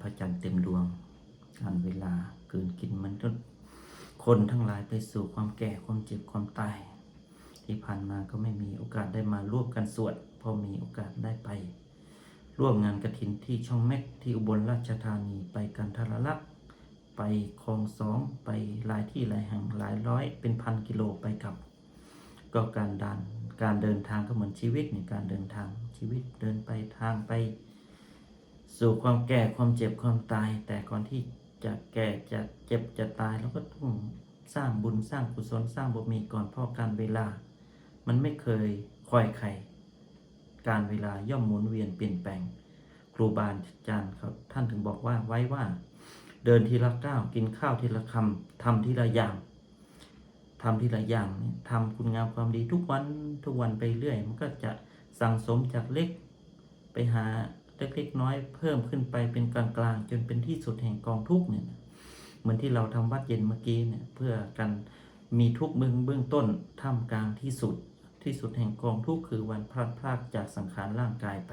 พระจันทร์เต็มดวงการเวลาเกินกินมันก็คนทั้งหลายไปสู่ความแก่ความเจ็บความตาย ที่ผ่านมาก็ไม่มีโอกาสได้มาร่วมกันสวดพอมีโอกาสได้ไป ร่วมงานกระถินที่ช่องแม็กที่อุบลราชธานีไปกันทรลักษณ์ไปคลองสองไปหลายที่หลายแห่งหลายร้อยเป็นพันกิโลไปกลับ ก็การดานการเดินทางก็เหมือนชีวิตในการเดินทางชีวิตเดินไปทางไป สู่ความแก่ความเจ็บความตาย แต่ก่อนที่จะแก่จะเจ็บจะตายเราก็ต้องสร้างบุญสร้างกุศลสร้างบุญมีก่อนเพราะการเวลา มันไม่เคยคอยใคร การเวลาย่อมหมุนเวียนเปลี่ยนแปลง ครูบาอาจารย์เขาท่านถึงบอกว่าไว้ว่า เดินทีละก้าวกินข้าวทีละคำทำทีละอย่างทำทีละอย่างทำคุณงามความดีทุกวันทุกวันไปเรื่อย มันก็จะสั่งสมจากเล็กไปหา เล็กๆน้อยเพิ่มขึ้นไปเป็นกลางๆ จนเป็นที่สุดแห่งกองทุกเนี่ยเหมือนที่เราทำวัดเย็นเมื่อกี้เนี่ยเพื่อกันมีทุกเบื้องเบื้องต้นท่ามกลางที่สุดที่สุดแห่งกองทุกคือวันพลาดพลาดจากสังขารร่างกายไป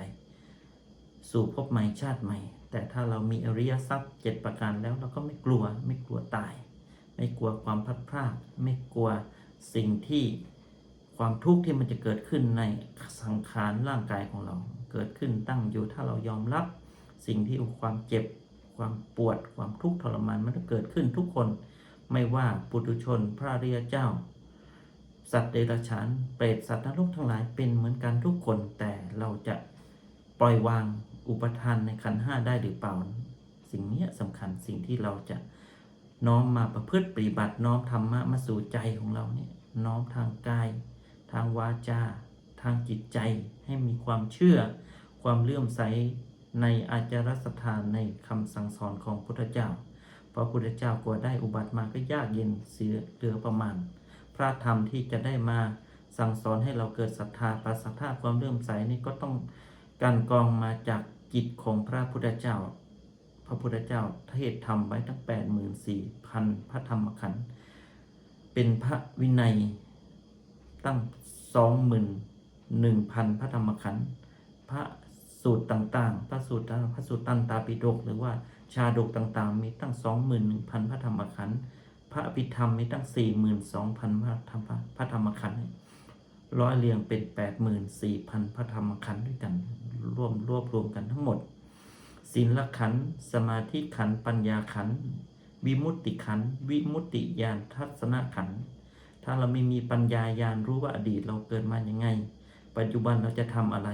สู่ภพใหม่ชาติใหม่ แต่ถ้าเรามีอริยทรัพย์เจ็ดประการแล้วเราก็ไม่กลัวไม่กลัวตาย ไม่กลัวความพลัดพรากไม่กลัวสิ่งที่ความทุกข์ที่มันจะเกิดขึ้นในสังขารร่างกายของเรา เกิดขึ้นตั้งอยู่ถ้าเรายอมรับ สิ่งที่ความเจ็บ ความปวด ความทุกข์ทรมานมันจะเกิดขึ้นทุกคน ไม่ว่าปุถุชนพระอริยเจ้า สัตว์เดรัจฉานเปรตสัตว์นรกทั้งหลายเป็นเหมือนกันทุกคนแต่เราจะปล่อยวางอุปทานในขันห้าได้หรือเปล่า สิ่งนี้สำคัญสิ่งที่เราจะน้อมมาประพฤติปฏิบัติน้อมธรรมะมาสู่ใจของเราเนี่ยน้อมทางกาย ทางวาจา ทางจิตใจให้มีความเชื่อ ความเลื่อมใสในอาจารศรัทธาในคำสั่งสอนของพุทธเจ้า เพราะพุทธเจ้ากว่าได้อุบัติมาก็ยากเย็นเสียเหลือประมาณ พระธรรมที่จะได้มาสั่งสอนให้เราเกิดศรัทธาปราศรัทธาความเลื่อมใสนี่ก็ต้องการกองมาจากจิตของพระพุทธเจ้า พระพุทธเจ้าเทศธรรมไว้ตั้ง 84,000 พระธรรมขันธ์เป็นพระวินัยตั้ง 21,000 พระธรรมขันธ์พระสูตรต่างๆ พระสูตรพระสูตรตันตาปิฎกหรือว่าชาดกต่างๆ มีตั้ง 21,000 พระธรรมขันธ์พระอภิธรรมมีตั้ง 42,000 พระธรรมพระธรรมขันธ์ร้อยเรียงเป็น 84,000 พระธรรมขันธ์ด้วยกันรวมรวบรวมกันทั้งหมดศีลขันธ์สมาธิขันธ์ปัญญาขันธ์วิมุตติขันธ์วิมุตติญาณทัศนขันธ์ถ้าเราไม่มีปัญญาญาณรู้ว่าอดีตเราเกิดมาอย่างไง ปัจจุบันเราจะทำอะไร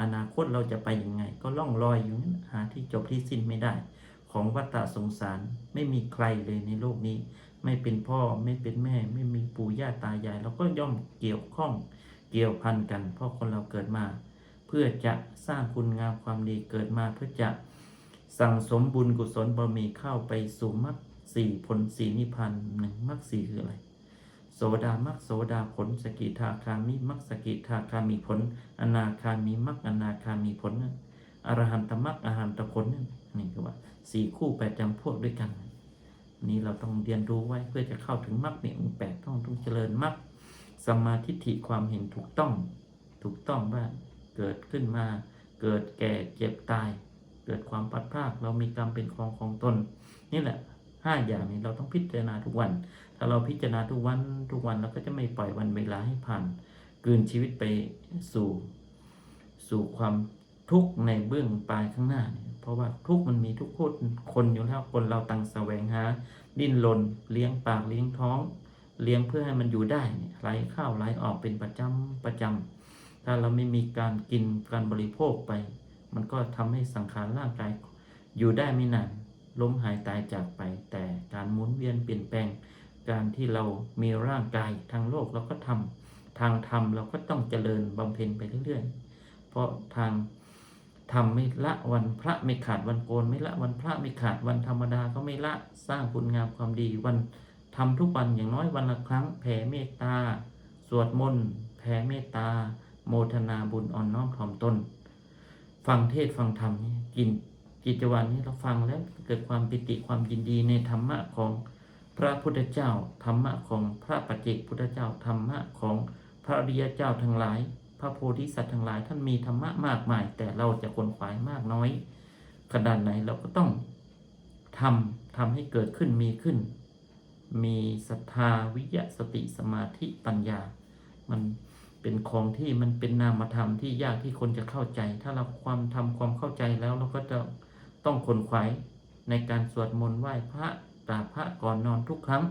อนาคตเราจะไปยังไง ก็ล่องลอยอยู่นั้นหาที่จบที่สิ้นไม่ได้ ของวัฏสงสารไม่มีใครเลยในโลกนี้ ไม่เป็นพ่อไม่เป็นแม่ ไม่มีปู่ย่าตายายเราก็ย่อมเกี่ยวข้องเกี่ยวพันกัน เพราะคนเราเกิดมา เพื่อจะสร้างคุณงามความดีเกิดมาเพื่อจะสั่งสมบุญกุศลบารมีเข้าไปสู่มรรคสี่ผลสี่นิพพานหนึ่งมรรคสี่คืออะไร โสดามรรคโสดาผล สกิทาคามิมรรคสกิทาคามีผล อนาคามีมรรคอนาคามีผลอรหันตมรรคอรหันตผลนี่คือว่าสี่คู่แปดจำพวกด้วยกัน นี่เราต้องเรียนรู้ไว้เพื่อจะเข้าถึงมรรคเนี่ยองแปดต้องต้องเจริญมรรคสมาทิฐิความเห็นถูกต้อง ถูกต้องว่าเกิดขึ้นมาเกิดแก่เจ็บตาย เกิดความพัดพรากเรามีกรรมเป็นของของตน นี่แหละห้าอย่างนี้เราต้องพิจารณาทุกวัน ถ้าเราพิจารณาทุกวันทุกวันเราก็จะไม่ปล่อยวันเวลาให้ผ่านกลืนชีวิตไปสู่ สู่ความทุกข์ในเบื้องปลายข้างหน้าเนี่ยเพราะว่าทุกข์มันมีทุกคนคนอยู่แล้วคนเราต่างแสวงหา ดิ้นรนเลี้ยงปากเลี้ยงท้อง เลี้ยงเพื่อให้มันอยู่ได้เนี่ยไหลเข้าไหลออกเป็นประจำประจำถ้าเราไม่มีการกินการบริโภคไป มันก็ทำให้สังขารร่างกายอยู่ได้ไม่นานล้มหายตายจากไปแต่การหมุนเวียนเปลี่ยนแปลง การที่เรามีร่างกายทางโลกเราก็ทำทางธรรมเราก็ต้องเจริญบำเพ็ญไปเรื่อยๆ เพราะทางธรรมไม่ละวันพระไม่ขาดวันโกนไม่ละวันพระไม่ขาดวันธรรมดาก็ไม่ละสร้างคุณงามความดีวันทำทุกวันอย่างน้อยวันละครั้งแผ่เมตตา สวดมนต์แผ่เมตตา โมทนาบุญอ่อนน้อมถ่อมตน ฟังเทศฟังธรรมนี่กินกิจวัตรนี้เราฟังแล้วเกิดความปิติความยินดีในธรรมะของ พระพุทธเจ้าธรรมะของพระปัจเจกพุทธเจ้าธรรมะของพระริยเจ้าทั้งหลาย พระโพธิสัตว์ทั้งหลายท่านมีธรรมะมากมาย แต่เราจะคนขวายมากน้อยขนาดไหนเราก็ต้องทำทำให้เกิดขึ้นมีขึ้น มีศรัทธาวิยะสติสมาธิปัญญา มันเป็นของที่มันเป็นนามธรรมที่ยากที่คนจะเข้าใจ ถ้าเราความทำความเข้าใจแล้วเราก็จะต้องขนขวายในการสวดมนต์ไหว้พระ กราบพระก่อนนอนทุกครั้ง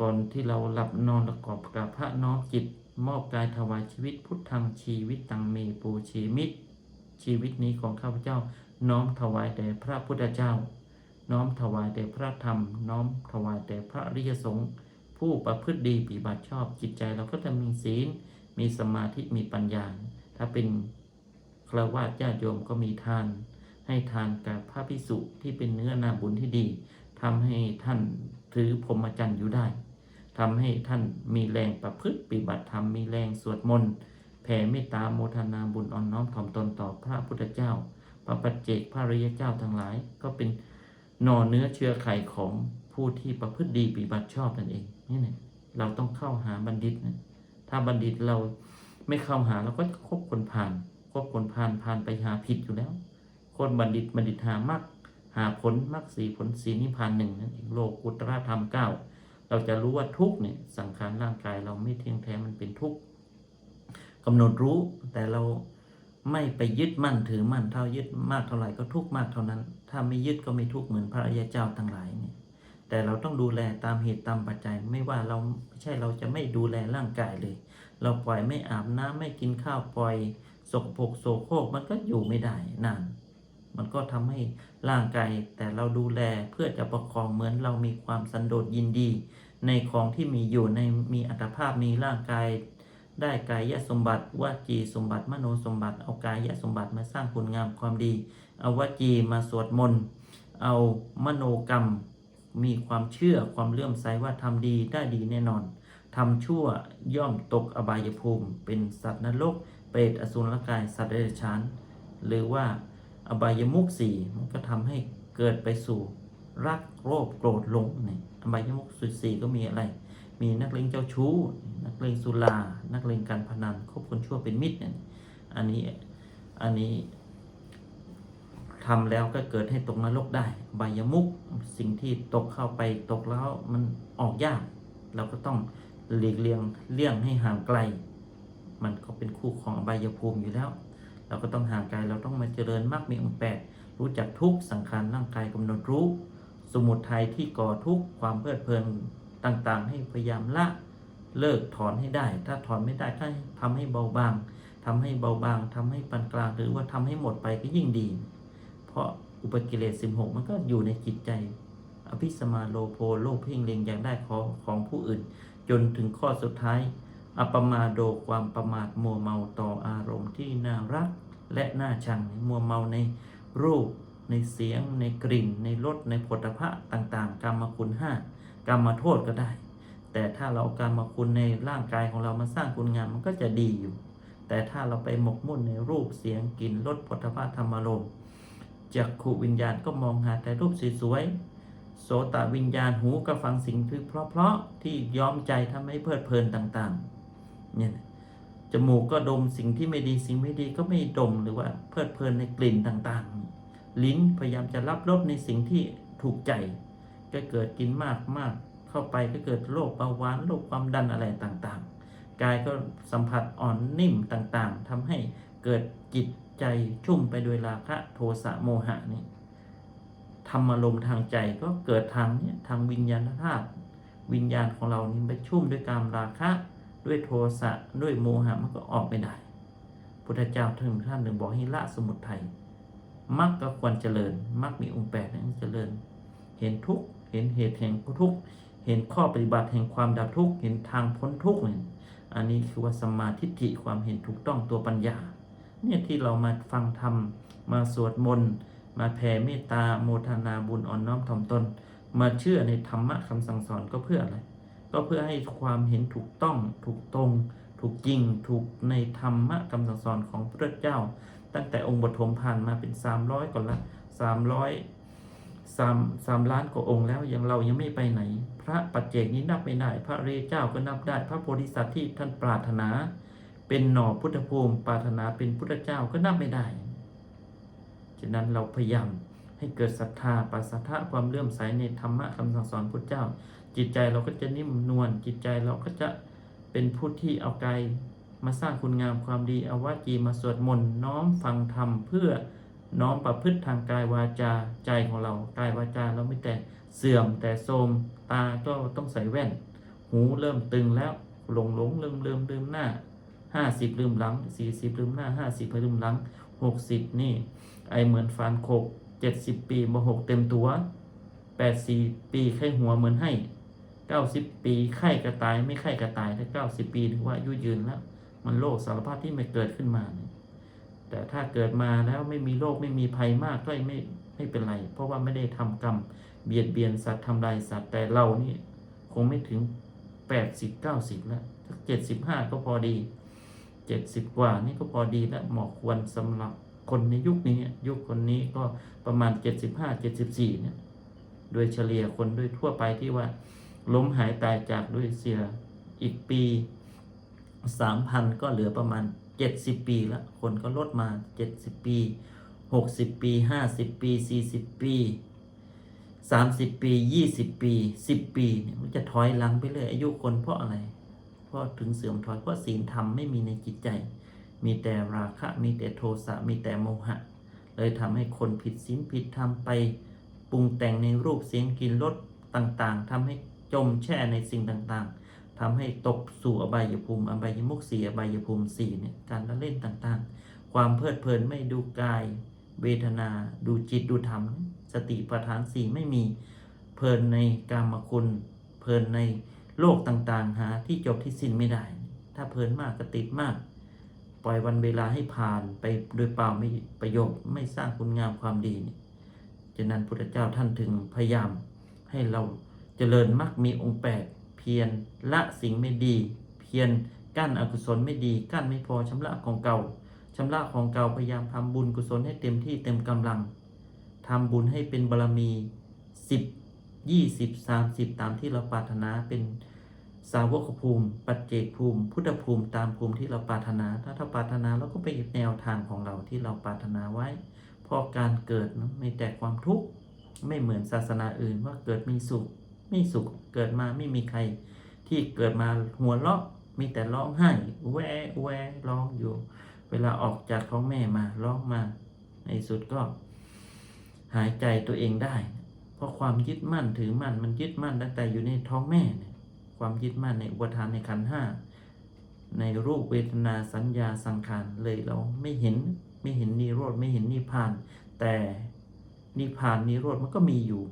ก่อนที่เราหลับนอนประกอบกราบพระน้อมจิต มอบกายถวายชีวิตพุทธังชีวิตตังเมปูชีมิตชีวิตนี้ของข้าพเจ้า น้อมถวายแด่พระพุทธเจ้า น้อมถวายแด่พระธรรม น้อมถวายแด่พระริยสงฆ์ผู้ประพฤติดีปฏิบัติชอบจิตใจเราก็จะมีศีล มีสมาธิมีปัญญา ถ้าเป็นคราวาสญาติโยมก็มีทาน ให้ทานกับพระพิสุที่เป็นเนื้อนาบุญที่ดี ทำให้ท่านถือพรหมจรรย์อยู่ได้ทำให้ท่านมีแรงประพฤติปฏิบัติธรรมมีแรงสวดมนต์แผ่เมตตาโมทนาบุญอ่อนน้อมถ่อมตนต่อพระพุทธเจ้า พระปัจเจกพระริยเจ้าทั้งหลาย ก็เป็นหน่อเนื้อเชื้อไขของผู้ที่ประพฤติดีปฏิบัติชอบนั่นเองนี่เนี่ยเราต้องเข้าหาบัณฑิตนะถ้าบัณฑิตเราไม่เข้าหาเราก็จะคบคนผ่านคบคนผ่านผ่านไปหาผิดอยู่แล้ว คนบัณฑิตบัณฑิตหามรรค หาผลมรรคสีผลสีนิพพานหนึ่งนั่นเองโลกุตระธรรมเก้าเราจะรู้ว่าทุกเนี่ยสังขารร่างกายเราไม่เที่ยงแท้มันเป็นทุกข์กำหนดรู้แต่เราไม่ไปยึดมั่นถือมั่นเท่ายึดมากเท่าไหร่ก็ทุกข์มากเท่านั้น ถ้าไม่ยึดก็ไม่ทุกข์เหมือนพระอริยเจ้าทั้งหลายเนี่ยแต่เราต้องดูแลตามเหตุตามปัจจัย ไม่ว่าเราไม่ใช่เราจะไม่ดูแลร่างกายเลย เราปล่อยไม่อาบน้ำไม่กินข้าวปล่อยสกปรกโสโครกมันก็อยู่ไม่ได้นาน มันก็ทำให้ร่างกายแต่เราดูแลเพื่อจะประคองเหมือนเรามีความสันโดษยินดี ในของที่มีอยู่ในมีอัตภาพมีร่างกายได้กายสมบัติวจีสมบัติมโนสมบัติ เอากายสมบัติมาสร้างคุณงามความดี เอาวจีมาสวดมนต์เอามโนกรรม มีความเชื่อความเลื่อมใสว่าทำดีได้ดีแน่นอนทำชั่วย่อมตกอบายภูมิ เป็นสัตว์นรก เปรตอสุรกายสัตว์เดรัจฉาน หรือว่า อบายมุขสี่มันก็ทำให้เกิดไปสู่รักโลภโกรธหลงเนี่ยอบายมุขสุดสี่ก็มีอะไร มีนักเลงเจ้าชู้ นักเลงสุรา นักเลงการพนันคบคนชั่วเป็นมิตรเนี่ยอันนี้อันนี้ทำแล้วก็เกิดให้ตกนรกได้อบายมุขสิ่งที่ตกเข้าไปตกแล้วมันออกยาก เราก็ต้องหลีกเลี่ยงเลี่ยงให้ห่างไกล มันก็เป็นคู่ของอบายภูมิอยู่แล้ว เราก็ต้องห่างไกลเราต้องมาเจริญมรรคมีองค์แปดรู้จักทุกสังขารร่างกายกำหนดรู้ สมุทัยที่ก่อทุกความเพลิดเพลินต่างๆ ให้พยายามละเลิกถอนให้ได้ ถ้าถอนไม่ได้ก็ทำให้เบาบางทำให้เบาบางทำให้ปานกลางหรือว่าทำให้หมดไปก็ยิ่งดี เพราะอุปกิเลส16มันก็อยู่ในจิตใจ อภิสมาโลโภโลภเพ่งเล็งอยากได้ของของผู้อื่น จนถึงข้อสุดท้าย อัปมาโดความประมาทมัวเมาต่ออารมณ์ที่น่ารัก และน่าชังมัวเมาในรูป ในเสียง ในกลิ่น ในรสในผลิภัณฑ์ต่างๆ กรรมคุณห้ากรรมโทษก็ได้ แต่ถ้าเราเอากรรมคุณในร่างกายของเรามาสร้างคุณงามมันก็จะดีอยู่ แต่ถ้าเราไปหมกมุ่นในรูปเสียงกลิ่นรสผลิภัณฑ์ธรรมารมณ์จักขุวิญญาณก็มองหาแต่รูปสวยๆโสตวิญญาณหูก็ฟังสิ่งที่เพราะๆที่ย้อมใจทำให้เพลิดเพลินต่างๆ เนี่ยจมูกก็ดมสิ่งที่ไม่ดีสิ่งไม่ดีก็ไม่ดมหรือว่าเพลิดเพลินในกลิ่นต่างๆ ลิ้นพยายามจะรับรสในสิ่งที่ถูกใจ ก็เกิดกินมากมากเข้าไปก็เกิดโรคเบาหวานโรคความดันอะไรต่างๆ กายก็สัมผัสอ่อนนิ่มต่างๆทำให้เกิดจิตใจชุ่มไปด้วยราคะโทสะโมหะนี่ธรรมารมทางใจก็เกิดทางเนี่ยทางวิญญาณธาตุวิญญาณของเรานี่ไปชุ่มด้วยกามราคะ ด้วยโทสะด้วยโมหะมันก็ออกไม่ได้ พุทธเจ้าท่านท่านหนึ่งบอกให้ละสมุทัยมรรคก็ควรเจริญมรรคมีองค์แปดนั้นเจริญ เห็นทุกข์เห็นเหตุแห่งทุกข์เห็นข้อปฏิบัติแห่งความดับทุกข์เห็นทางพ้นทุกข์เนี่ยอันนี้คือว่าสมมาทิฏฐิความเห็นถูกต้องตัวปัญญา เนี่ยที่เรามาฟังธรรมมาสวดมนต์มาแผ่เมตตาโมทนาบุญอ่อนน้อมถ่อมตน มาเชื่อในธรรมะคำสั่งสอนก็เพื่ออะไร ก็เพื่อให้ความเห็นถูกต้อง ถูกตรง ถูกจริง ถูกในธรรมะคำสั่งสอนของพระเจ้า ตั้งแต่องค์บทมผ่านมาเป็น 300ก่อนละ300สามสามล้านกว่าองค์แล้วยังเรายังไม่ไปไหน พระปัจเจกนี้นับไม่ได้ พระเรเจ้าก็นับได้ พระโพธิสัตว์ที่ท่านปรารถนา เป็นหน่อพุทธภูมิ ปรารถนาเป็นพุทธเจ้าก็นับไม่ได้ ฉะนั้นเราพยายาม ให้เกิดศรัทธาปัสสัทธะความเลื่อมใสในธรรมะคำสั่งสอนพุทธเจ้า จิตใจเราก็จะนิ่มนวลจิตใจเราก็จะเป็นผู้ที่เอากายมาสร้างคุณงามความดีเอาวาจีมาสวดมนต์น้อมฟังธรรมเพื่อน้อมประพฤติทางกายวาจาใจของเรา กายวาจาเราไม่แต่เสื่อมแต่โทมตาก็ต้องใส่แว่น หูเริ่มตึงแล้วหลงหลงลืมลืมลืมหน้าห้าสิบลืมหลังสี่สิบลืมหน้าห้าสิบลืมหลังหกสิบนี่ไอเหมือนฟานโคก เจ็ดสิบปีมาหกเต็มตัวแปดสี่ปีไข้หัวเหมือนให้เก้าสิบปีไข้กระตายไม่ไข้กระตายถ้าเก้าสิบปีถือว่าอายุยืนแล้ว มันโรคสารพัดที่ไม่เกิดขึ้นมา แต่ถ้าเกิดมาแล้วไม่มีโรคไม่มีภัยมากก็ไม่ไม่เป็นไร เพราะว่าไม่ได้ทำกรรมเบียดเบียนสัตว์ทำลายสัตว์แต่เรานี่คงไม่ถึงแปดสิบเก้าสิบแล้วเจ็ดสิบห้าก็พอดีเจ็ดสิบกว่านี่ก็พอดีแล้วเหมาะควรสำหรับ คนในยุคนี้ยุคคนนี้ก็ประมาณเจ็ดสิบห้าเจ็ดสิบสี่เนี่ยโดยเฉลี่ยคนโดยทั่วไปที่ว่าล้มหายตายจากด้วยเสียอีกปีสามพันก็เหลือประมาณเจ็ดสิบปีละคนก็ลดมาเจ็ดสิบปีหกสิบปีห้าสิบปีสี่สิบปีสามสิบปียี่สิบปีสิบปีเนี่ยมันจะถอยหลังไปเรื่อยอายุคนเพราะอะไร เพราะถึงเสื่อมถอยเพราะศีลธรรมไม่มีในจิตใจ มีแต่ราคะ มีแต่โทสะ มีแต่โมหะ เลยทำให้คนผิดศีลผิดธรรมไปปรุงแต่งในรูปเสียงกลิ่นรสต่างๆทำให้จมแช่ในสิ่งต่างๆทำให้ตกสู่อบายภูมิอบายมุขสีอบายภูมิสี่เนี่ยการละเล่นต่างๆ ความเพลิดเพลินไม่ดูกาย เวทนา ดูจิตดูธรรม สติปัฏฐานสี่ไม่มีเพลินในกามคุณเพลินในโลกต่างๆ หาที่จบที่สิ้นไม่ได้ ถ้าเพลินมากก็ติดมาก ปล่อยวันเวลาให้ผ่านไปโดยเปล่าไม่ประโยชน์ไม่สร้างคุณงามความดีเนี่ยฉะนั้นพุทธเจ้าท่านถึงพยายามให้เราเจริญมรรคมีองค์แปดเพียรละสิ่งไม่ดี เพียรกั้นอกุศลไม่ดี กั้นไม่พอชำระของเก่าชำระของเก่าพยายามทำบุญกุศลให้เต็มที่เต็มกำลังทำบุญให้เป็นบารมีสิบยี่สิบสามสิบตามที่เราปรารถนาเป็น สาวกภูมิ ปัจเจกภูมิ พุทธภูมิตามภูมิที่เราปรารถนา ถ้าถ้าปรารถนาเราก็ไปแนวทางของเราที่เราปรารถนาไว้เพราะการเกิดนะมีแต่ความทุกข์ไม่เหมือนศาสนาอื่นว่าเกิดมีสุขไม่สุขเกิดมาไม่มีใคร ที่เกิดมาหัวเราะมีแต่ร้องไห้แวแวร้องอยู่ เวลาออกจากท้องแม่มาร้องมา ในสุดก็ หายใจตัวเองได้ เพราะความยึดมั่นถือมั่นมันยึดมั่นตั้งแต่อยู่ในท้องแม่ ความยึดมั่นในอุปทานในขันห้าในรูปเวทนาสัญญาสังขารเลยเราไม่เห็นไม่เห็นนิโรธไม่เห็นนิพพาน แต่นิพพานนิโรธมันก็มีอยู่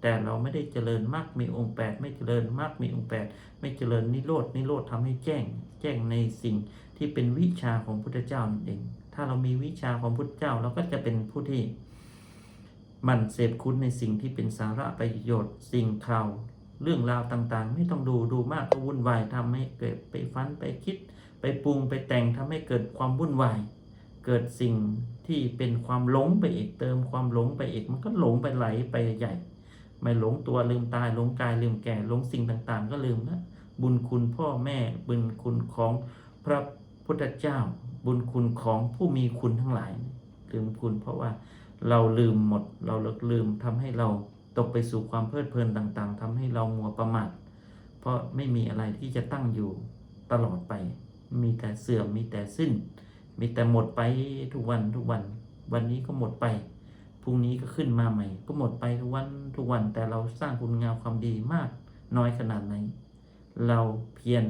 แต่เราไม่ได้เจริญมรรคมีองค์แปดไม่เจริญมรรคมีองค์แปดไม่เจริญนิโรธนิโรธทำให้แจ้ง แจ้งในสิ่งที่เป็นวิชาของพุทธเจ้านั่นเอง ถ้าเรามีวิชาของพุทธเจ้าเราก็จะเป็นผู้ที่หมันเสพคุณในสิ่งที่เป็นสาระประโยชน์ สิ่งข่าว เรื่องราวต่างๆ ไม่ต้องดูดูมากก็วุ่นวายทำให้เกิดไปฟันไปคิด ไปปรุงไปแต่งทำให้เกิดความวุ่นวาย เกิดสิ่งที่เป็นความหลงไปอีกเติมความหลงไปอีกมันก็หลงไปไหลไปใหญ่ ไม่หลงตัวลืมตายหลงกายลืมแก่หลงสิ่งต่างๆ ก็ลืมนะบุญคุณพ่อแม่บุญคุณของพระพุทธเจ้า บุญคุณของผู้มีคุณทั้งหลายลืมคุณเพราะว่าเราลืมหมดเราเลิกลืมทำให้เรา ตกไปสู่ความเพลิดเพลินต่างๆทำให้เรามัวประมาทเพราะไม่มีอะไรที่จะตั้งอยู่ตลอดไป มีแต่เสื่อมมีแต่สิ้น มีแต่หมดไปทุกวันทุกวัน วันนี้ก็หมดไปพรุ่งนี้ก็ขึ้นมาใหม่ ก็หมดไปทุกวันทุกวันแต่เราสร้างคุณงามความดีมากน้อยขนาดไหน เราเพียร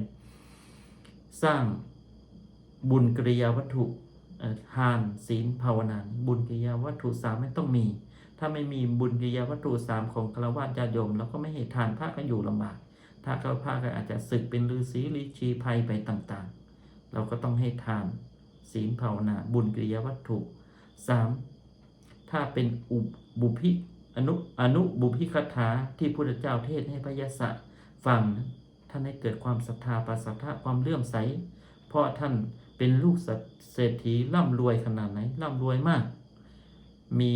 สร้างบุญกิริยาวัตถุทานศีลภาวนาบุญกิริยาวัตถุสามไม่ต้องมี ถ้าไม่มีบุญกิยาวัตถุสามของฆราวาสญาติโยมเราก็ไม่ให้ทานพระก็อยู่ลำบากถ้าเขาพระก็อาจจะศึกเป็นฤาษีฤาชีภัยไปต่างๆ เราก็ต้องให้ทานศีลภาวนาบุญกิยาวัตถุสามถ้าเป็นอุบุพิอนุอนุบุพิคถาที่พุทธเจ้าเทศให้พระยศะฟังท่านให้เกิดความศรัทธาปัสสัทธะความเลื่อมใส เพราะท่านเป็นลูกเศรษฐีร่ำรวยขนาดไหนร่ำรวยมาก มี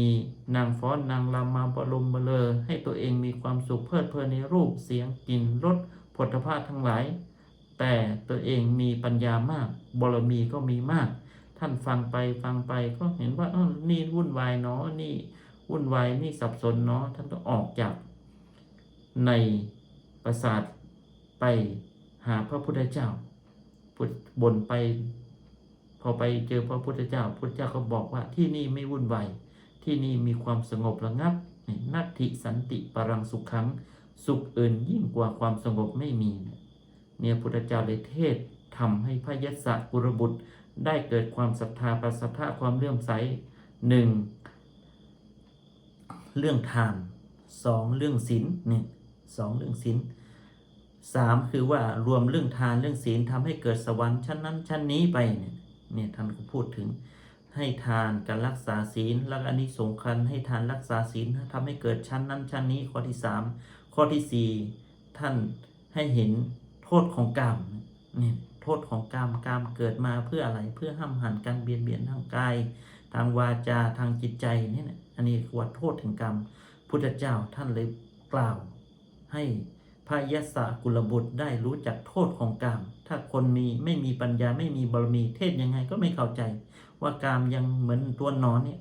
นางฟ้อนนางรำมาบรมเบลอ ให้ตัวเองมีความสุขเพลิดเพลินในรูปเสียงกลิ่นรสผลิภาพทั้งหลาย แต่ตัวเองมีปัญญามากบารมีก็มีมาก ท่านฟังไปฟังไปก็เห็นว่าเออนี่วุ่นวายเนาะนี่วุ่นวายนี่สับสนเนาะท่านก็ออกจาก ในปราสาทไปหาพระพุทธเจ้าพุทธบนไป พอไปเจอพระพุทธเจ้า พุทธเจ้าก็บอกว่าที่นี่ไม่วุ่นวาย ที่นี่มีความสงบระงับนัตถิสันติปรังสุขขัง สุขอื่นยิ่งกว่าความสงบไม่มี เนี่ยพุทธเจ้าเลยเทศทำให้พระยศกุรบุตรได้เกิดความศรัทธาประสัทธาความเลื่อมใสหนึ่งเรื่องทานสองเรื่องศีลเนี่ยสองเรื่องศีลสามคือว่ารวมเรื่องทานเรื่องศีลทำให้เกิดสวรรค์ชั้นนั้นชั้นนี้ไปเนี่ยเนี่ยท่านก็พูดถึง ให้ทานการรักษาศีลแล้วอันนี้สงคัญให้ทานรักษาศีลทำให้เกิดชั้นนั้นชั้นนี้ข้อที่สามข้อที่สี่ท่านให้เห็นโทษของกรรมเนี่ยโทษของกรรมกรรมเกิดมาเพื่ออะไรเพื่อห้ามหันการเบียดเบียนทางกาย ทางวาจาทางจิตใจนี่นะอันนี้คือว่าโทษถึงกรรมพุทธเจ้าท่านเลยกล่าว ให้พระยศกุลบุตรได้รู้จักโทษของกรรมถ้าคนมีไม่มีปัญญาไม่มีบารมีเทศยังไงก็ไม่เข้าใจ ว่ากามยังเหมือนตัวนอนเนี่ย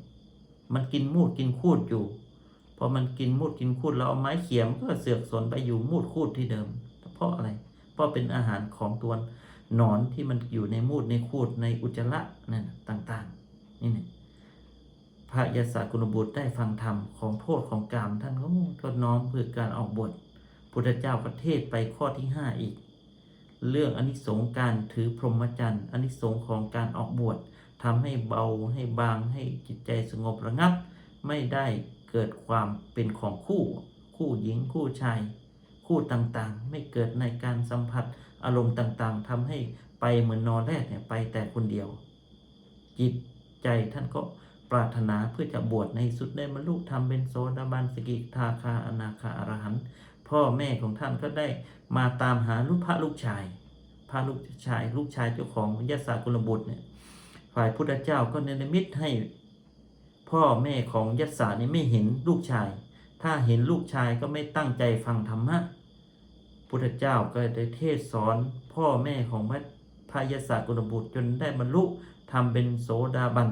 มันกินมูดกินคูดอยู่ พอมันกินมูดกินคูดเราเอาไม้เขี่ยมก็เสือกสนไปอยู่มูดคูดที่เดิม เพราะอะไร เพราะเป็นอาหารของตัวนอนที่มันอยู่ในมูดในคูดในอุจจาระนั่นน่ะต่างๆ นี่เนี่ยพระยาศากุลบุตรได้ฟังธรรมของโทษของกามท่านก็ทดน้อมเพื่อการออกบท พุทธเจ้าประเทศไปข้อที่ห้าอีก เรื่องอนิสงส์การถือพรหมจรรย์อนิสงส์ของการออกบวช ทำให้เบาให้บางให้จิตใจสงบระงับ ไม่ได้เกิดความเป็นของคู่ คู่หญิงคู่ชาย คู่ต่างๆ ไม่เกิดในการสัมผัสอารมณ์ต่างๆทำให้ไปเหมือนนอนแรกเนี่ยไปแต่คนเดียว จิตใจท่านก็ปรารถนาเพื่อจะบวชในสุดได้บรรลุธรรมเป็นโสดาบันสกิทาคาอนาคาอรหันต์พ่อแม่ของท่านก็ได้มาตามหาลูกพระลูกชาย พระลูกชาย ลูกชายเจ้าของยศากุลบุตรเนี่ย ฝ่ายพุทธเจ้าก็เนรมิตให้พ่อแม่ของยศสานี่ไม่เห็นลูกชาย ถ้าเห็นลูกชายก็ไม่ตั้งใจฟังธรรมะ พุทธเจ้าก็ได้เทศสอนพ่อแม่ของพระพระยศกุลบุตรจนได้บรรลุทำเป็นโสดาบัน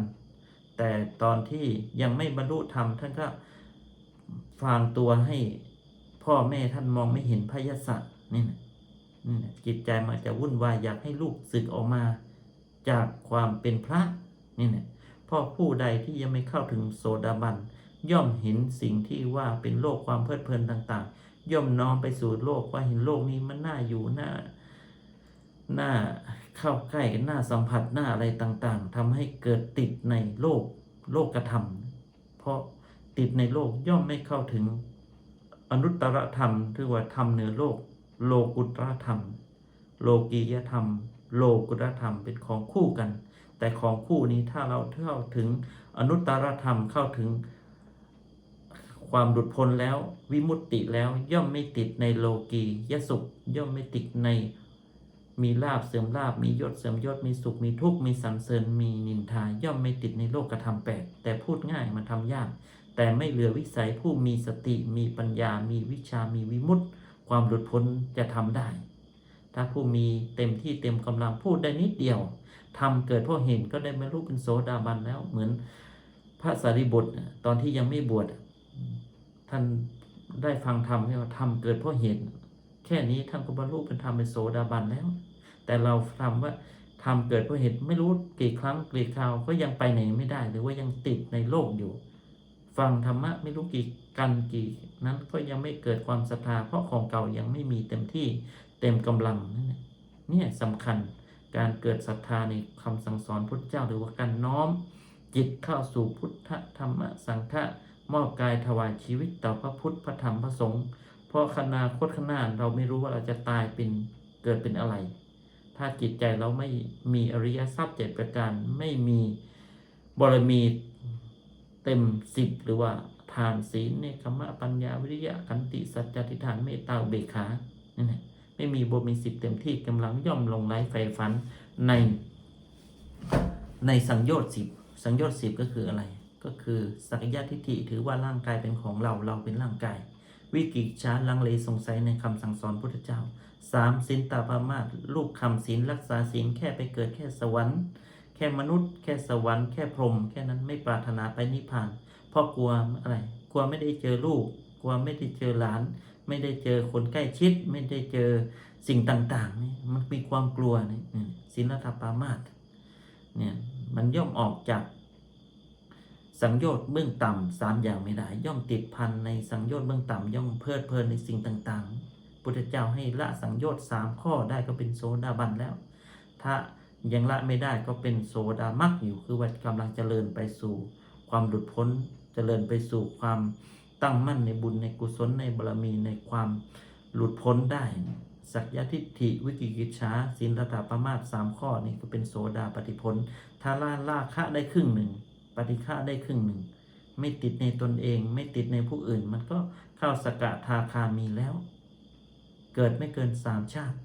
แต่ตอนที่ยังไม่บรรลุธรรมท่านก็ฟังตัวให้พ่อแม่ท่านมองไม่เห็นพระยศนี่นะนี่นะจิตใจมันจะวุ่นวายอยากให้ลูกสึกออกมา จากความเป็นพระนี่นะเพราะผู้ใดที่ยังไม่เข้าถึงโสดาบัน ย่อมเห็นสิ่งที่ว่าเป็นโลกความเพลิดเพลินต่าง ๆ ย่อมน้อมไปสู่โลกว่าเห็นโลกนี้มันน่าอยู่น่าน่าเข้าใกล้น่าสัมผัสน่าอะไรต่างๆทำให้เกิดติดในโลกโลกกระทำเพราะติดในโลกย่อมไม่เข้าถึงอนุตตรธรรม ที่ว่าธรรมเหนือโลก โลกุตรธรรม โลกียธรรม โลกุตธรรมเป็นของคู่กัน แต่ของคู่นี้ถ้าเราเข้าถึงอนุตตรธรรมเข้าถึงความหลุดพ้นแล้ววิมุตติแล้วย่อมไม่ติดในโลกียสุข ย่อมไม่ติดในมีลาบเสื่อมลาบมียศเสื่อมยศมีสุขมีทุกข์มีสรรเสริญมีนินทาย่อมไม่ติดในโลกกระทำแปดแต่พูดง่ายมันทำยาก แต่ไม่เหลือวิสัยผู้มีสติมีปัญญา มีวิชามีวิมุตติ ความหลุดพ้นจะทำได้ ถ้าผู้มีเต็มที่เต็มกำลังพูดได้นิดเดียวทำเกิดเพราะเห็นก็ได้บรรลุเป็นโสดาบันแล้วเหมือนพระสารีบุตรตอนที่ยังไม่บวชท่านได้ฟังธรรมที่ว่าธรรมเกิดเพราะเห็น แค่นี้ท่านก็บรรลุเป็นธรรมเป็นโสดาบันแล้ว แต่เราทำว่าธรรมเกิดเพราะเหตุไม่รู้กี่ครั้งกี่คราวก็ยังไปไหนไม่ได้ หรือว่ายังติดในโลกอยู่ ฟังธรรมะไม่รู้กี่กันกี่นั้นก็ยังไม่เกิดความศรัทธาเพราะของเก่ายังไม่มีเต็มที่ เต็มกำลังนั่นเนี่ยสำคัญการเกิดศรัทธาในคำสั่งสอนพุทธเจ้าหรือว่าการน้อม จิตเข้าสู่พุทธธรรมสังฆะมอบกายถวายชีวิตต่อพระพุทธพระธรรมพระสงฆ์เพราะขณาคตข้านเราไม่รู้ว่าเราจะตายเป็นเกิดเป็นอะไร ถ้าจิตใจเราไม่มีอริยทรัพย์เจ็ดประการไม่มีบารมีเต็มสิบหรือว่าทานศีลเนคขมะปัญญาวิริยะขันติสัจจะทิฏฐานเมตตาเบกขานั่แหละ ไม่มีบารมีสิบเต็มที่กำลังย่อมลงไร้ไฟฝันใน ในสังโยชน์สิบสังโยชน์สิบก็คืออะไร ก็คือสักยะทิฏฐิถือว่าร่างกายเป็นของเราเราเป็นร่างกาย วิกิจชาลังเลสงสัยในคำสั่งสอนพุทธเจ้าสามสินตาปามาตรูปคำศีลรักษาศีลแค่ไปเกิดแค่สวรรค์แค่มนุษย์แค่สวรรค์แค่พรหมแค่นั้นไม่ปรารถนาไปนิพพานเพราะกลัวอะไร กลัวไม่ได้เจอลูก กลัวไม่ได้เจอหลาน ไม่ได้เจอคนใกล้ชิด ไม่ได้เจอสิ่งต่างๆนี่มันมีความกลัวนี่ศีลธรรมปามาสเนี่ยมันย่อมออกจากสังโยชน์เบื้องต่ำสามอย่างไม่ได้ ย่อมติดพันในสังโยชน์เบื้องต่ำย่อมเพลิดเพลินในสิ่งต่างๆ พุทธเจ้าให้ละสังโยชน์สามข้อได้ก็เป็นโสดาบันแล้ว ถ้ายังละไม่ได้ก็เป็นโสดามักอยู่คือว่ากำลังเจริญไปสู่ความหลุดพ้นเจริญไปสู่ความ ตั้งมั่นในบุญในกุศลในบารมีในความหลุดพ้นได้ สักยทิฏฐิวิกิกิจฉาศีลตถาประมาทสามข้อนี่ก็เป็นโสดาปฏิพลถ้าละราคะได้ครึ่งหนึ่ง ปฏิฆาได้ครึ่งหนึ่ง ไม่ติดในตนเอง ไม่ติดในผู้อื่น มันก็เข้าสกทาคามีแล้ว เกิดไม่เกินสามชาติ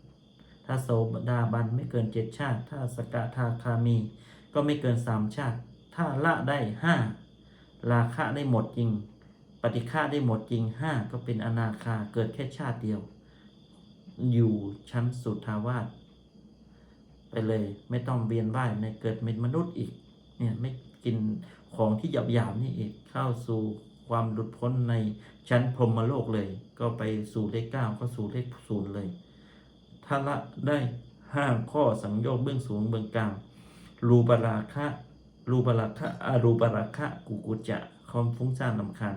ถ้าโสดาบันไม่เกินเจ็ดชาติ ถ้าสกทาคามี ก็ไม่เกินสามชาติ ถ้าละได้ห้าราคะได้หมดจริง ปฏิฆาได้หมดจริงห้าก็เป็นอนาคาเกิดแค่ชาติเดียว อยู่ชั้นสุทาวาสไปเลย ไม่ต้องเวียนว่ายในเกิดเป็นมนุษย์อีก เนี่ยไม่กินของที่หยาบๆนี่อีกเข้าสู่ความหลุดพ้นในชั้นพรหมโลกเลย ก็ไปสู่เลขเก้าก็สู่เลขศูนย์เลยถ้าละได้ห้าข้อสังโยชน์เบื้องสูงเบื้องกลางรูปราคะรูปราคะอารูปราคะกุกุจจะความฟุ้งซ่านลำคาญ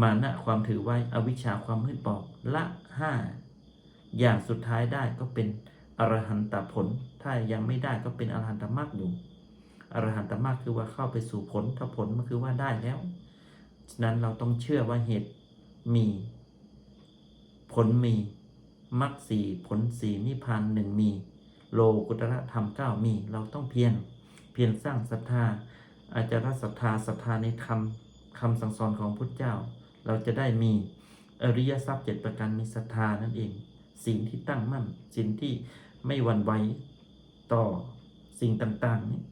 มานะความถือไว้อวิชชาความมืดบอดละห้าอย่างสุดท้ายได้ก็เป็นอรหันตผล ถ้ายังไม่ได้ก็เป็นอรหันตมรรคอยู่อรหันตมรรคคือว่าเข้าไปสู่ผลถ้าผลมันคือว่าได้แล้ว ฉะนั้นเราต้องเชื่อว่าเหตุมี ผลมีมรรคสี่ผลสี่นิพพานหนึ่งมี โลกุตระธรรมเก้ามี เราต้องเพียรเพียรสร้างศรัทธาอาจารย์ศรัทธาศรัทธาในคำคำสั่งสอนของพุทธเจ้า เราจะได้มีอริยทรัพย์เจ็ดประการมีศรัทธานั่นเอง สิ่งที่ตั้งมั่นสิ่งที่ไม่หวั่นไหวต่อสิ่งต่างๆนี่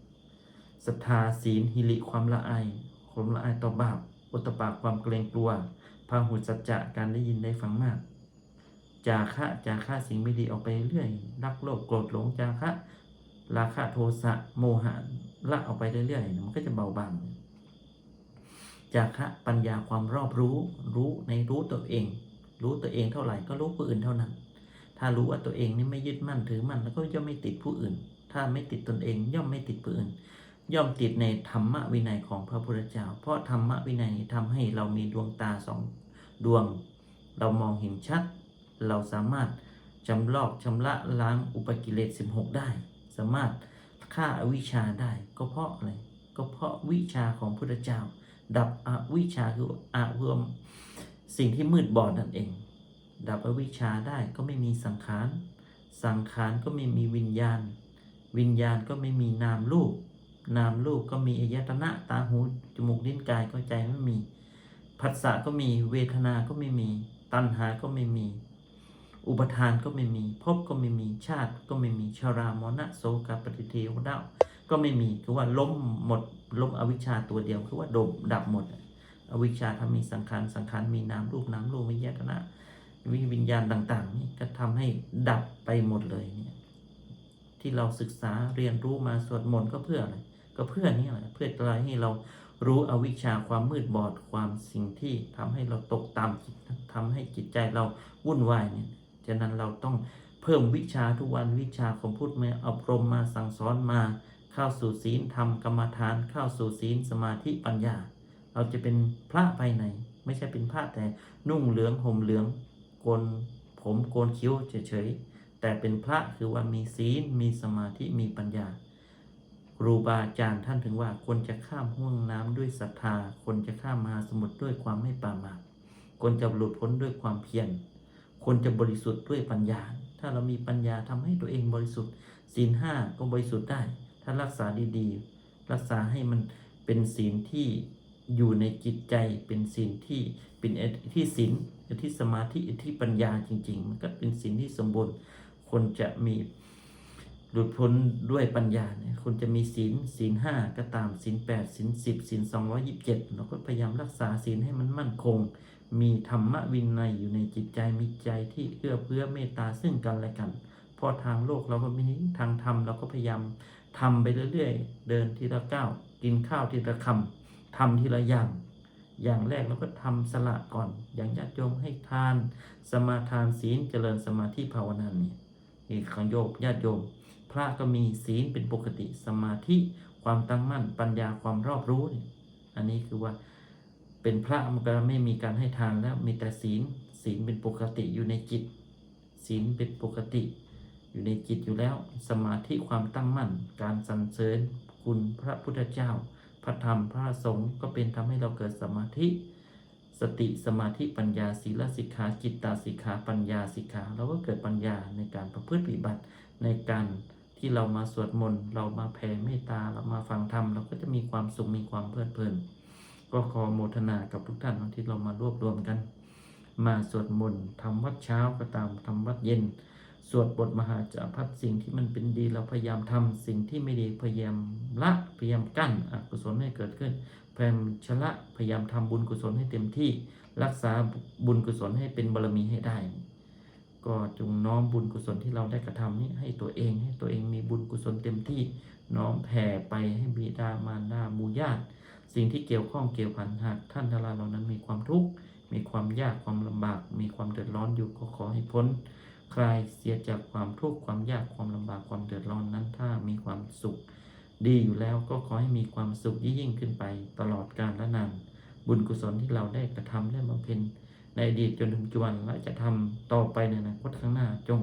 ศรัทธาศีลหิริความละอายความละอายต่อบาปอุตตปาความเกรงกลัวพาหุสัจจะการได้ยินได้ฟังมากจาคะจาคะสิ่งไม่ดีออกไปเรื่อยรักโลภโกรธหลงจาคะราคะโทสะโมหะละออกไปเรื่อยๆมันก็จะเบาบาง จาคะปัญญาความรอบรู้ รู้ในรู้ตัวเอง รู้ตัวเองเท่าไหร่ก็รู้ผู้อื่นเท่านั้น ถ้ารู้ว่าตัวเองนี่ไม่ยึดมั่นถือมั่นแล้วก็ย่อมไม่ติดผู้อื่น ถ้าไม่ติดตนเอง ย่อมไม่ติดผู้อื่น ย่อมติดในธรรมวินัยของพระพุทธเจ้า เพราะธรรมวินัยนี้ทำให้เรามีดวงตาสองดวง เรามองเห็นชัด เราสามารถจำลอกชำระล้างอุปกิเลส 16 ได้ สามารถฆ่าอวิชชาได้ ก็เพราะอะไรก็เพราะวิชาของพุทธเจ้า ดับอวิชชาคืออเพื่อมสิ่งที่มืดบอดนั่นเอง ดับอวิชชาได้ก็ไม่มีสังขาร สังขารก็ไม่มีวิญญาณ วิญญาณก็ไม่มีนามรูป นามรูปก็มีอายตนะตาหูจมูกลิ้นกายก็ใจไม่มีผัสสะก็มีเวทนาก็ไม่มี ตัณหาก็ไม่มี อุปทานก็ไม่มีภพก็ไม่มีชาติ ก็ไม่มีชรามรณะโสกปฏิเทวดาก็ไม่มีคือว่าล้มหมด ล้มอวิชชาตัวเดียวคือว่าดบดับหมด อวิชชาถ้ามีสังขารสังขารมีนามรูปนามรูปวิญญาณนะวิวิญญาณต่าง ๆ นี่ก็ทำให้ดับไปหมดเลยเนี่ยที่เราศึกษาเรียนรู้มาสวดมนต์ก็เพื่ออะไรก็เพื่อนี่แหละเพื่ออะไรให้เรารู้อวิชชาความมืดบอดความสิ่งที่ทำให้เราตกตามจิตทำให้จิตใจเราวุ่นวายเนี่ยฉะนั้นเราต้องเพิ่มวิชาทุกวันวิชาของพุทธมาอบรมมาสั่งสอนมา เข้าสู่ศีลธรรมกรรมฐานเข้าสู่ศีลสมาธิปัญญา เราจะเป็นพระภายใน ไม่ใช่เป็นพระแต่นุ่งเหลืองห่มเหลืองโกนผมโกนคิ้วเฉยๆแต่เป็นพระคือว่ามีศีลมีสมาธิมีปัญญาครูบาอาจารย์ท่านถึงว่าคนจะข้ามห่วงน้ำด้วยศรัทธา คนจะข้ามมหาสมุทรด้วยความไม่ประมาทคนจะหลุดพ้นด้วยความเพียรคนจะบริสุทธิ์ด้วยปัญญา ถ้าเรามีปัญญาทำให้ตัวเองบริสุทธิ์ศีลห้าก็บริสุทธิ์ได้ ถ้ารักษาดีๆ รักษาให้มันเป็นศีลที่อยู่ในจิตใจเป็นศีลที่เป็นที่ศีลที่สมาธิที่ปัญญาจริง ๆ มันก็เป็นศีลที่สมบูรณ์คนจะมีหลุดพ้นด้วยปัญญาเนี่ยคนจะมีศีลศีลห้าก็ตามศีลแปดศีลสิบศีลสองร้อยิบเจ็ดเราก็พยายามรักษาศีลให้มันมั่นคง มีธรรมวินัยอยู่ในจิตใจมีใจที่เอื้อเฟื้อเมตตาซึ่งกันและกัน เพราะทางโลกเราก็มีทางธรรมเราก็พยายาม ทำไปเรื่อยๆ เดินทีละก้าวกินข้าวทีละคำทำทีละอย่าง อย่างแรกเราก็ทำสละก่อน อย่างญาติโยมให้ทาน สมาทานศีลเจริญสมาธิภาวนาเนี่ยนี่ขังโยมญาติโยม พระก็มีศีลเป็นปกติสมาธิความตั้งมั่นปัญญาความรอบรู้เนี่ยอันนี้คือว่าเป็นพระมันก็ไม่มีการให้ทานแล้วมีแต่ศีลศีลเป็นปกติอยู่ในจิต ศีลเป็นปกติ อยู่ในจิตอยู่แล้ว สมาธิความตั้งมั่น การสรรเสริญคุณพระพุทธเจ้า พระธรรมพระสงฆ์ก็เป็นทำให้เราเกิดสมาธิ สติสมาธิปัญญาศีลสิกขาจิตตาสิกขาปัญญาสิกขาเราก็เกิดปัญญาในการประพฤติปฏิบัติในการที่เรามาสวดมนต์เรามาแผ่เมตตาเรามาฟังธรรมเราก็จะมีความสุขมีความเพลิดเพลิน ก็ขอโมทนากับทุกท่านที่เรามารวบรวมกัน มาสวดมนต์ทำวัดเช้าก็ตามทำวัดเย็น สวดบทมหาจักรพรรดิสิ่งที่มันเป็นดีเราพยายามทำสิ่งที่ไม่ดีพยายามละพยายามกั้นอกุศลให้เกิดขึ้นพยายามชละพยายามทำบุญกุศลให้เต็มที่รักษาบุญกุศลให้เป็นบารมีให้ได้ ก็จงน้อมบุญกุศลที่เราได้กระทำนี้ให้ตัวเองให้ตัวเองมีบุญกุศลเต็มที่น้อมแผ่ไปให้บิดามารดามูญาติสิ่งที่เกี่ยวข้องเกี่ยวพันหากท่านทาราเหล่านั้นมีความทุกข์มีความยากความลำบาก มีความเดือดร้อนอยู่ก็ขอให้พ้น คลายเสียจากความทุกข์ความยากความลำบากความเดือดร้อนนั้นถ้ามีความสุข ดีอยู่แล้วก็ขอให้มีความสุขยิ่งขึ้นไปตลอดกาลและนานบุญกุศลที่เราได้กระทำได้บำเพ็ญในอดีตจนถึงปัจจุบันและจะทำต่อไปในอนาคตข้างหน้าจง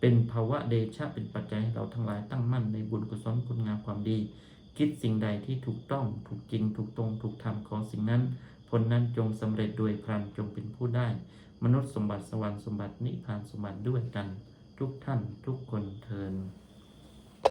เป็นภาวะเดชะเป็นปัจจัยให้เราทั้งหลายตั้งมั่นในบุญกุศลคุณงามความดี คิดสิ่งใดที่ถูกต้องถูกจริง ถูกตรง ถูกทำของสิ่งนั้น ผลนั้นจงสำเร็จโดยพลันจงเป็นผู้ได้ มนุษย์สมบัติสวรรค์สมบัตินิพพานสมบัติด้วยกัน ทุกท่านทุกคนเทิน